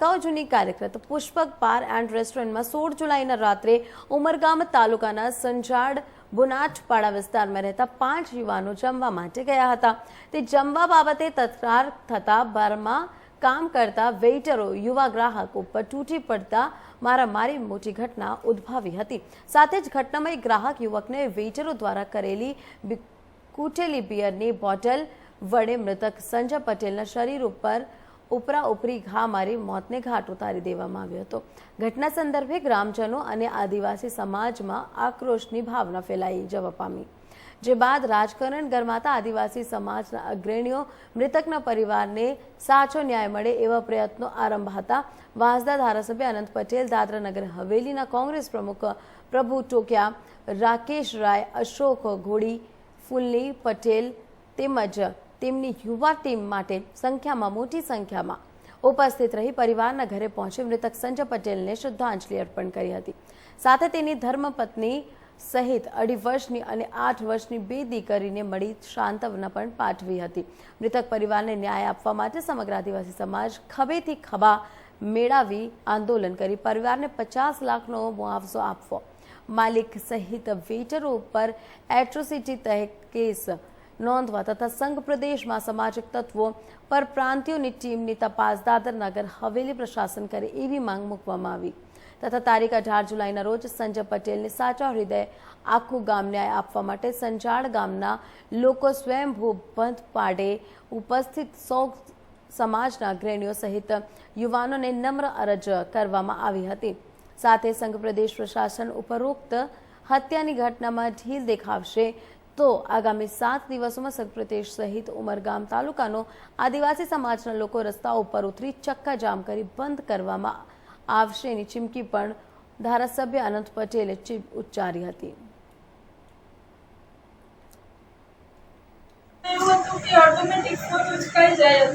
દાયકાઓ જૂની કાર્યરત પુષ્પક બાર એન્ડ રેસ્ટોરન્ટમાં સોળ જુલાઈના રાત્રે ઉમરગામ તાલુકાના સંજાડ બુનાટપાડા વિસ્તારમાં રહેતા પાંચ યુવાનો જમવા માટે ગયા હતા. તે જમવા બાબતે તકરાર થતા બારમાં કામ કરતા વેઇટરો, યુવા ગ્રાહક ઉપર તૂટી પડતા મારામારી મોટી ઘટના ઉદ્ભવી હતી. સાથે જ ઘટનામાં ગ્રાહક યુવકને વેઇટરો દ્વારા કરેલી કૂટેલી બિયરની બોટલ વડે મૃતક સંજય પટેલના શરીર ઉપર ઉપરા ઉપરી ઘા મારી મોતને ઘાટ ઉતારી દેવામાં આવ્યો હતો. ઘટના સંદર્ભે ગ્રામજનો અને આદિવાસી સમાજમાં આક્રોશની ભાવના ફેલાઈ જવા પામી. જે બાદ રાજકારણ ગરમાતા આદિવાસી સમાજના અગ્રણીઓ મૃતકના પરિવારને સાચો ન્યાય મળે એવા પ્રયત્નો આરંભ હતા. વાંસદા ધારાસભ્ય અનંત પટેલ, દાદરા નગર હવેલીના કોંગ્રેસ પ્રમુખ પ્રભુ ટોકિયા, રાકેશ રાય, અશોક ઘોડી ફુલ્લી પટેલ તેમજ તેમની યુવા ટીમ માટે સંખ્યામાં મોટી સંખ્યામાં ઉપસ્થિત રહી પરિવારના ઘરે પહોંચી મૃતક સંજય પટેલને શ્રદ્ધાંજલિ અર્પણ કરી હતી. સાથે તેની ધર્મપત્ની સહિત અઢી વર્ષની અને આઠ વર્ષની બે દીકરીને મળી શાંતવના પણ પાઠવી હતી. મૃતક પરિવારને ન્યાય આપવા માટે સમગ્ર આદિવાસી સમાજ ખભેથી ખભા મેળાવી આંદોલન કરી પરિવારને પચાસ લાખનો મુઆવજો આપવો. માલિક સહિત વેટરો ઉપર એટ્રોસિટી તહે કેસ નોંધવા તથા સંઘ પ્રદેશમાં સામાજિક તત્વો પર પ્રાંતિયોની ટીમની તપાસ દાદરનગર હવેલી પ્રશાસન કરે એવી માંગ મૂકવામાં આવી. તથા તારીખ અઢાર જુલાઈના રોજ સંજય પટેલને સાચા હૃદય આખું ગામ ન્યાય આપવા માટે સંજાડ ગામના લોકો સ્વયંભૂ બંધ પાડે ઉપસ્થિત સૌ સમાજના અગ્રણીઓ સહિત યુવાનોને નમ્ર અરજ કરવામાં આવી હતી. સાથે સંઘ પ્રદેશ પ્રશાસન ઉપરોક્ત હત્યાની ઘટનામાં ઢીલ દેખાવશે તો આગામી સાત દિવસોમાં સંઘ પ્રદેશ સહિત ઉમરગામ તાલુકાનો આદિવાસી સમાજના લોકો રસ્તા ઉપર ઉતરી ચક્કાજામ કરી બંધ કરવામાં આવશે. એની ચીમકી પણ ધારાસભ્ય અનંત પટેલે ઉચ્ચારી હતી. ઓટોમેટિક ફોન ઉચકાઈ જાય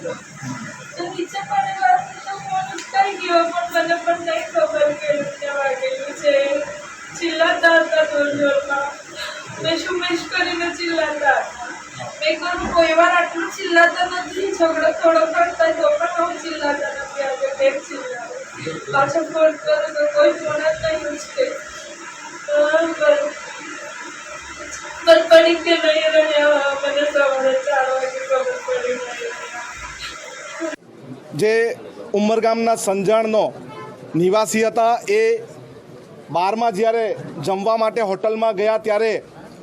મેં શું મેશ કરીને ચિલ્લાતા. મેં કહ્યું કોઈ વાર આટલું ચિલ્લાતા નથી, ઝઘડો થોડો કરતા તો પણ હું ચિલ્લાતા નથી, આજે કેમ ચિલ્લાવે? પાછો ફોન કરું તો કોઈ ફોન જ નહીં ઉચકે. બરાબર પડી કે નહીં રહ્યા મને સવારે ચાર વાગે ખબર પડી જે ઉમરગામના સંજાણનો નિવાસી હતા, એ બારમાં જ્યારે જમવા માટે હોટલમાં ગયા ત્યારે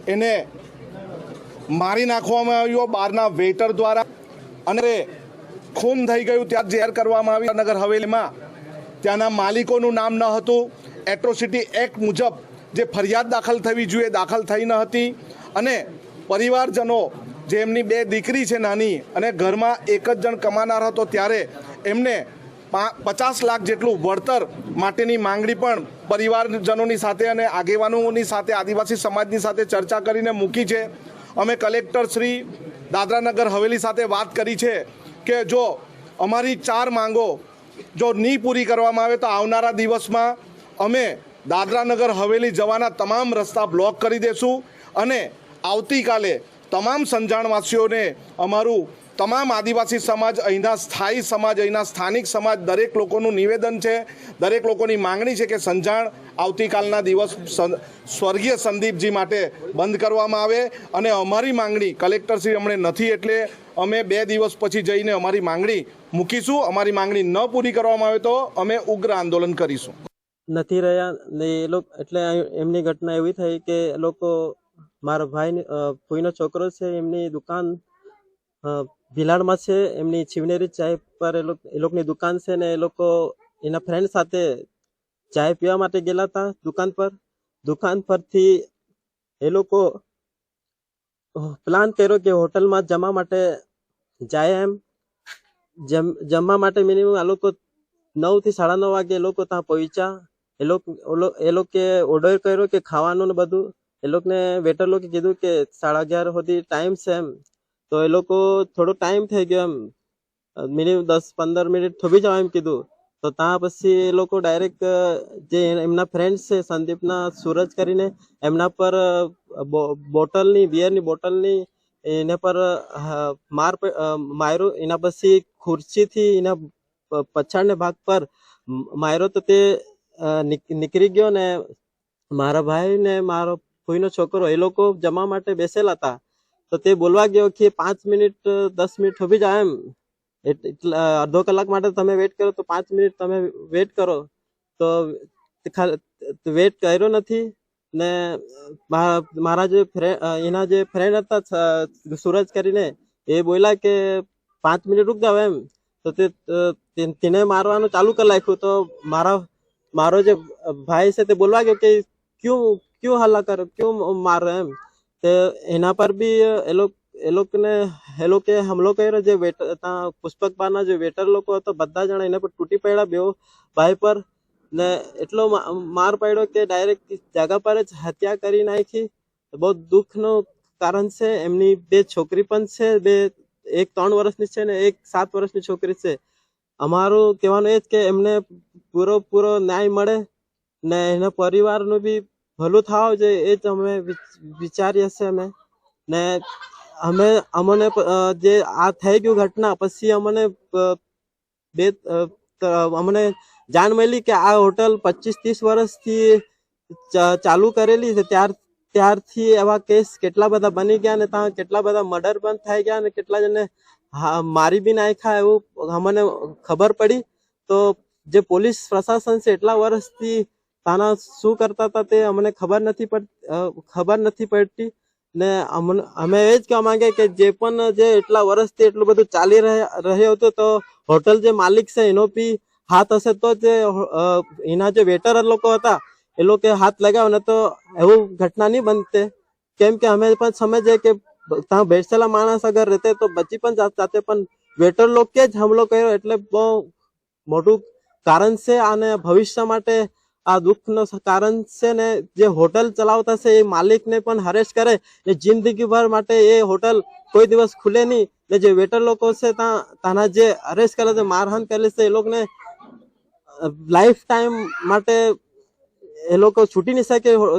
એને મારી નાખવામાં આવ્યો બહારના વેટર દ્વારા. અને ખૂન થઈ ગયું ત્યાં ઝેર કરવામાં આવી નગર હવેલીમાં. ત્યાંના માલિકોનું નામ ન હતું. એટ્રોસિટી એક્ટ મુજબ જે ફરિયાદ દાખલ થવી જોઈએ દાખલ થઈ ન હતી. અને પરિવારજનો જે એમની બે દીકરી છે નાની અને ઘરમાં એક જ જણ કમાનાર હતો, ત્યારે એમને પચાસ લાખ જેટલું વળતર માટેની માંગણી પણ પરિવારજનોની સાથે અને આગેવાનોની સાથે, આદિવાસી સમાજની સાથે ચર્ચા કરીને મૂકી છે. અમે કલેક્ટર શ્રી દાદરાનગર હવેલી સાથે વાત કરી છે કે જો અમારી ચાર માંગો જો નહીં પૂરી કરવામાં આવે તો આવનારા દિવસમાં અમે દાદરાનગર હવેલી જવાના તમામ રસ્તા બ્લોક કરી દેશું અને આવતીકાલે તમામ સંજાણવાસીઓને અમારું તમામ આદિવાસી સમાજ, અહીંના સ્થાયી સમાજ, અહીંના સ્થાનિક સમાજ, દરેક લોકોનું નિવેદન છે, દરેક લોકોની માંગણી છે કે સંજાણ આવતીકાલના દિવસ સ્વર્ગીય સંદીપજી માટે બંધ કરવામાં આવે અને અમારી માંગણી કલેક્ટરશ્રી અમને નથી એટલે અમે બે દિવસ પછી જઈને અમારી માંગણી મૂકીશું, અમારી માંગણી ન પૂરી કરવામાં આવે તો અમે ઉગ્ર આંદોલન કરીશું. નથી રહ્યા ને એ લોકો, એટલે એમની ઘટના એવી થઈ કે લોકો, મારા ભાઈ ફોઈનો છોકરો છે એમની દુકાન ભિલાડમાં છે, એમની છીવનેરી ચાય પર એ લોકો, એ લોકોની દુકાન છે ને એ લોકો એના ફ્રેન્ડ સાથે ચાય પીવા માટે ગયેલા હતા દુકાન પર. દુકાન પરથી એ લોકો પ્લાન કર્યો કે હોટલમાં જમવા માટે જાય એમ. જમ, જમવા માટે મિનિમમ આ લોકો નવથી સાડા નવ વાગે એ લોકો ત્યાં પહોંચ્યા. એ લોકો એ લોકો ઓર્ડર કર્યો કે ખાવાનું ને બધું. એ લોકોને વેટર લોકો કીધું કે સાડા અગિયાર સુધી ટાઈમ છે એમ. તો એ લોકો થોડો ટાઈમ થઈ ગયો એમ. મિનિમમ દસ પંદર મિનિટ થોભી જવા એમ કીધું. તો ત્યાં પછી એ લોકો ડાયરેક્ટ જે એમના ફ્રેન્ડ છે, સંદીપના સૂરજ કરીને એમના પર બોટલની બિયરની બોટલની એના પર માર માર્યો. એના પછી ખુરશીથી એના પછાડને ભાગ પર માર્યો તો તે નીકળી ગયો ને મારા ભાઈ ને મારો ફોઈનો છોકરો એ લોકો જમવા માટે બેસેલા હતા. તો તે બોલવા ગયો કે પાંચ મિનિટ, દસ મિનિટ હોવી જાય એમ. એટ- એટલે અડધો કલાક માટે તમે વેટ કરો, તો પાંચ મિનિટ તમે વેટ કરો. તો વેટ કર્યો નથી ને મારા જે ફ્રેન્ડ એના જે ફ્રેન્ડ હતા સુરજ કરીને, એ બોલ્યા કે પાંચ મિનિટ રૂક જાવ એમ. તે તે- તેને મારવાનું ચાલુ કરી નાખ્યું. તો મારા, મારો જે ભાઈ છે તે બોલવા ગયો કે ક્યું ક્યું હલ્લા કરો, ક્યું મારો એમ. તે એના પર બી એ લોકો, એ લોકોને, એ લોકોએ હમલો કર્યો જે વેટર ત્યાં પુષ્પક બારના જે વેટર લોકો હતો, બધા જણા એના પર તૂટી પડ્યા બેવ ભાઈ પર, ને એટલો માર પડ્યો કે ડાયરેક્ટ જગા પર જ હત્યા કરી નાખી. બહુ દુઃખનું કારણ છે, એમની બે છોકરી પણ છે, બે, એક ત્રણ વર્ષની છે ને એક સાત વર્ષની છોકરી છે. અમારું કહેવાનું એ જ કે એમને પૂરો પૂરો ન્યાય મળે ને એના પરિવારનું બી ભલું થવું જોઈએ એ જ અમે વિચ- વિચારીએ છીએ અમે. ને અમે, અમને જે આ થઈ ગયું ઘટના, પછી અમને બે અમને જાણ મળી કે આ હોટલ પચીસ ત્રીસ વર્ષથી ચાલુ કરેલી છે. ત્યાર, ત્યારથી એવા કેસ કેટલા બધા બની ગયા ને ત્યાં કેટલા બધા મર્ડર પણ થઈ ગયા ને કેટલા જણને મારી બી નાખ્યા એવું અમને ખબર પડી. તો જે પોલીસ પ્રશાસન છે, એટલા વર્ષથી તાના શું કરતા હતા તે અમને ખબર નથી પડ ખબર નથી પડતી. ને અમને, અમે એ જ કહેવા માંગે કે જે પણ જે એટલા વર્ષથી એટલું બધું ચાલી રહ્યા હતો તો હોટલ જે માલિક છે, એનો બી હાથ હશે તો જે એના જે વેટર લોકો હતા, એ લોકો હાથ લગાવે ને તો એવું ઘટના નહીં બનતે. કેમ કે અમે પણ સમજીએ કે ત્યાં બેસેલા માણસ અગર રહેતે તો બચી પણ જાતે પણ વેટર લોકો જ હમલો કર્યો, એટલે બહુ મોટું કારણ છે અને ભવિષ્ય માટે આ દુઃખનું કારણ છે ને, જે હોટલ ચલાવતા છે, એ માલિકને પણ હરેશ કરે. ને જિંદગીભર માટે એ હોટલ કોઈ દિવસ ખુલે નહીં. ને જે વેટર લોકો છે તાના જે હરેશ કરે છે, મારહાન કરે છે, એ લોકોને લાઈફ ટાઈમ માટે એ લોકો છૂટી નહીં શકે.